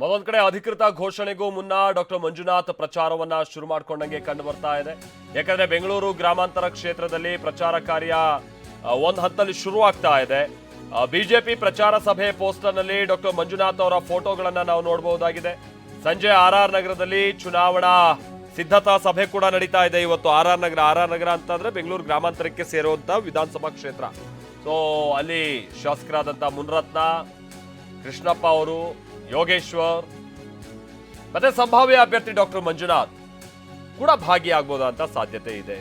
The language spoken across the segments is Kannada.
ಮತ್ತೊಂದ್ ಕಡೆ ಅಧಿಕೃತ ಘೋಷಣೆಗೂ ಮುನ್ನ ಡಾಕ್ಟರ್ ಮಂಜುನಾಥ್ ಪ್ರಚಾರವನ್ನ ಶುರು ಮಾಡ್ಕೊಂಡಂಗೆ ಕಂಡು ಬರ್ತಾ ಇದೆ. ಯಾಕಂದ್ರೆ ಬೆಂಗಳೂರು ಗ್ರಾಮಾಂತರ ಕ್ಷೇತ್ರದಲ್ಲಿ ಪ್ರಚಾರ ಕಾರ್ಯ ಒಂದು ಹಂತದಲ್ಲಿ ಶುರು ಆಗ್ತಾ ಇದೆ. ಬಿಜೆಪಿ ಪ್ರಚಾರ ಸಭೆ ಪೋಸ್ಟರ್ನಲ್ಲಿ ಡಾಕ್ಟರ್ ಮಂಜುನಾಥ್ ಅವರ ಫೋಟೋಗಳನ್ನ ನಾವು ನೋಡಬಹುದಾಗಿದೆ. ಸಂಜೆ ಆರ್ ಆರ್ ನಗರದಲ್ಲಿ ಚುನಾವಣಾ ಸಿದ್ಧತಾ ಸಭೆ ಕೂಡ ನಡೀತಾ ಇದೆ ಇವತ್ತು. R R Nagar, R R Nagar ಅಂತಂದ್ರೆ ಬೆಂಗಳೂರು ಗ್ರಾಮಾಂತರಕ್ಕೆ ಸೇರುವಂತ ವಿಧಾನಸಭಾ ಕ್ಷೇತ್ರ. ಸೊ ಅಲ್ಲಿ ಶಾಸಕರಾದಂತ ಮುನ್ರತ್ನ, ಕೃಷ್ಣಪ್ಪ ಅವರು ಯೋಗೇಶ್ವರ್. ಮತ್ತೆ ಸಂಭಾವ್ಯ ಅಭ್ಯರ್ಥಿ ಡಾಕ್ಟರ್ ಮಂಜುನಾಥ್ ಕೂಡ ಭಾಗಿಯಾಗಬಹುದಂತ ಸಾಧ್ಯತೆ ಇದೆ.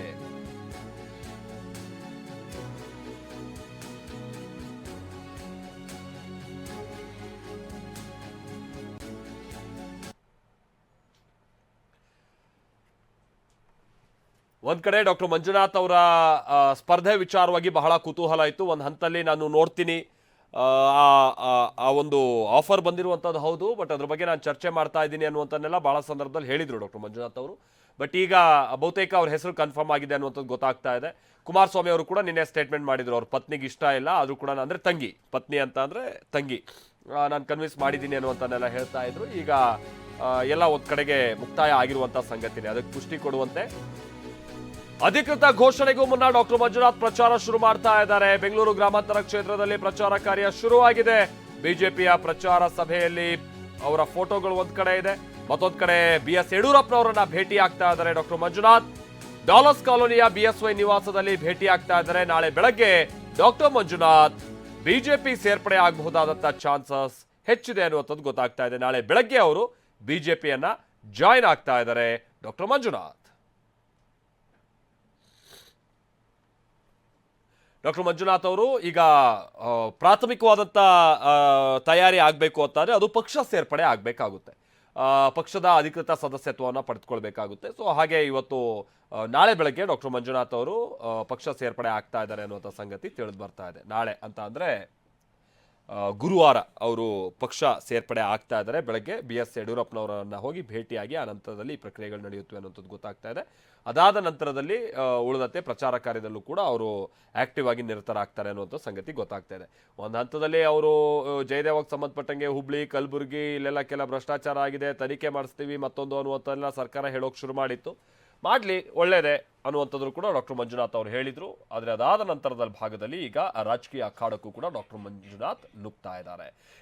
ಒಂದ್ ಕಡೆ ಡಾಕ್ಟರ್ ಮಂಜುನಾಥ್ ಅವರ ಸ್ಪರ್ಧೆ ವಿಚಾರವಾಗಿ ಬಹಳ ಕುತೂಹಲ ಇತ್ತು. ಒಂದು ಹಂತಲ್ಲಿ ನಾನು ನೋಡ್ತೀನಿ. ಆ, ಆ- ಒಂದು ಆಫರ್ ಬಂದಿರುವಂಥದ್ದು ಹೌದು ಬಟ್ ಅದ್ರ ಬಗ್ಗೆ ನಾನು ಚರ್ಚೆ ಮಾಡ್ತಾ ಇದ್ದೀನಿ ಅನ್ನುವಂಥನ್ನೆಲ್ಲ ಭಾಳ ಸಂದರ್ಭದಲ್ಲಿ ಹೇಳಿದರು ಡಾಕ್ಟರ್ ಮಂಜುನಾಥ್ ಅವರು. ಬಟ್ ಈಗ ಬಹುತೇಕ ಅವ್ರ ಹೆಸರು ಕನ್ಫರ್ಮ್ ಆಗಿದೆ ಅನ್ನುವಂಥದ್ದು ಗೊತ್ತಾಗ್ತಾ ಇದೆ. ಕುಮಾರಸ್ವಾಮಿ ಅವರು ಕೂಡ ನಿನ್ನೆ ಸ್ಟೇಟ್ಮೆಂಟ್ ಮಾಡಿದರು ಅವ್ರ ಪತ್ನಿಗೆ ಇಷ್ಟ ಇಲ್ಲ ಆದರೂ ಕೂಡ ಅಂದರೆ ತಂಗಿ ಪತ್ನಿ ಅಂತ ಅಂದರೆ ತಂಗಿ. ನಾನು ಕನ್ವಿನ್ಸ್ ಮಾಡಿದ್ದೀನಿ ಅನ್ನುವಂಥನ್ನೆಲ್ಲ ಹೇಳ್ತಾ ಇದ್ರು. ಈಗ ಎಲ್ಲ ಒಂದು ಕಡೆಗೆ ಮುಕ್ತಾಯ ಆಗಿರುವಂಥ ಸಂಗತಿನೇ ಅದಕ್ಕೆ ಪುಷ್ಟಿ ಕೊಡುವಂತೆ. ಅಧಿಕೃತ ಘೋಷಣೆಗೂ ಮುನ್ನ ಡಾಕ್ಟರ್ ಮಂಜುನಾಥ್ ಪ್ರಚಾರ ಶುರು ಮಾಡ್ತಾ ಇದ್ದಾರೆ. ಬೆಂಗಳೂರು ಗ್ರಾಮಾಂತರ ಕ್ಷೇತ್ರದಲ್ಲಿ ಪ್ರಚಾರ ಕಾರ್ಯ ಶುರುವಾಗಿದೆ. ಬಿಜೆಪಿಯ ಪ್ರಚಾರ ಸಭೆಯಲ್ಲಿ ಅವರ ಫೋಟೋಗಳು ಒಂದ್ ಕಡೆ ಇದೆ. ಮತ್ತೊಂದ್ ಕಡೆ ಬಿ ಎಸ್ ಯಡಿಯೂರಪ್ಪನವರನ್ನ ಭೇಟಿ ಆಗ್ತಾ ಇದ್ದಾರೆ ಡಾಕ್ಟರ್ ಮಂಜುನಾಥ್. ಡಾಲರ್ಸ್ ಕಾಲೋನಿಯ ಬಿಎಸ್ವೈ ನಿವಾಸದಲ್ಲಿ ಭೇಟಿ ಆಗ್ತಾ ಇದ್ದಾರೆ. ನಾಳೆ ಬೆಳಗ್ಗೆ ಡಾಕ್ಟರ್ ಮಂಜುನಾಥ್ ಬಿಜೆಪಿ ಸೇರ್ಪಡೆ ಆಗಬಹುದಾದಂತಹ ಚಾನ್ಸಸ್ ಹೆಚ್ಚಿದೆ ಅನ್ನುವಂಥದ್ದು ಗೊತ್ತಾಗ್ತಾ ಇದೆ. ನಾಳೆ ಬೆಳಗ್ಗೆ ಅವರು ಬಿಜೆಪಿಯನ್ನ ಜಾಯಿನ್ ಆಗ್ತಾ ಇದ್ದಾರೆ ಡಾಕ್ಟರ್ ಮಂಜುನಾಥ್. ಡಾಕ್ಟರ್ ಮಂಜುನಾಥ್ ಅವರು ಈಗ ಪ್ರಾಥಮಿಕವಾದಂಥ ತಯಾರಿ ಆಗಬೇಕು ಅಂತಂದರೆ ಅದು ಪಕ್ಷ ಸೇರ್ಪಡೆ ಆಗಬೇಕಾಗುತ್ತೆ. ಪಕ್ಷದ ಅಧಿಕೃತ ಸದಸ್ಯತ್ವವನ್ನು ಪಡೆದುಕೊಳ್ಬೇಕಾಗುತ್ತೆ. ಸೊ, ಹಾಗೆ ಇವತ್ತು ನಾಳೆ ಬೆಳಗ್ಗೆ ಡಾಕ್ಟರ್ ಮಂಜುನಾಥ್ ಅವರು ಪಕ್ಷ ಸೇರ್ಪಡೆ ಆಗ್ತಾ ಇದ್ದಾರೆ ಅನ್ನುವಂಥ ಸಂಗತಿ ತಿಳಿದು ಬರ್ತಾ ಇದೆ. ನಾಳೆ ಅಂತ ಅಂದರೆ ಗುರುವಾರ ಅವರು ಪಕ್ಷ ಸೇರ್ಪಡೆ ಆಗ್ತಾ ಇದ್ದಾರೆ. ಬೆಳಗ್ಗೆ ಬಿ ಎಸ್ ಯಡಿಯೂರಪ್ಪನವರನ್ನು ಹೋಗಿ ಭೇಟಿಯಾಗಿ ಆ ನಂತರದಲ್ಲಿ ಈ ಪ್ರಕ್ರಿಯೆಗಳು ನಡೆಯುತ್ತವೆ ಅನ್ನೋಂಥದ್ದು ಗೊತ್ತಾಗ್ತಾ ಇದೆ. ಅದಾದ ನಂತರದಲ್ಲಿ ಉಳಿದಂತೆ ಪ್ರಚಾರ ಕಾರ್ಯದಲ್ಲೂ ಕೂಡ ಅವರು ಆಕ್ಟಿವ್ ಆಗಿ ನಿರತರಾಗ್ತಾರೆ ಅನ್ನುವಂಥ ಸಂಗತಿ ಗೊತ್ತಾಗ್ತಾ ಇದೆ. ಒಂದು ಹಂತದಲ್ಲಿ ಅವರು ಜಯದೇವಕ್ಕೆ ಸಂಬಂಧಪಟ್ಟಂಗೆ ಹುಬ್ಳಿ, ಕಲಬುರಗಿ, ಇಲ್ಲೆಲ್ಲ ಕೆಲ ಭ್ರಷ್ಟಾಚಾರ ಆಗಿದೆ, ತನಿಖೆ ಮಾಡಿಸ್ತೀವಿ ಮತ್ತೊಂದು ಅನ್ನುವಂಥದ್ದೆಲ್ಲ ಸರ್ಕಾರ ಹೇಳೋಕೆ ಶುರು ಮಾಡಿತ್ತು. ಮಾಡಲಿ ಒಳ್ಳೆಯದೇ ಅನ್ನುವಂಥದ್ದು ಕೂಡ ಡಾಕ್ಟರ್ ಮಂಜುನಾಥ್ ಅವರು ಹೇಳಿದ್ರು. ಆದರೆ ಅದಾದ ನಂತರದ ಭಾಗದಲ್ಲಿ ಈಗ ರಾಜಕೀಯ ಅಖಾಡಕ್ಕೂ ಕೂಡ ಡಾಕ್ಟರ್ ಮಂಜುನಾಥ್ ನುಗ್ತಾ ಇದ್ದಾರೆ.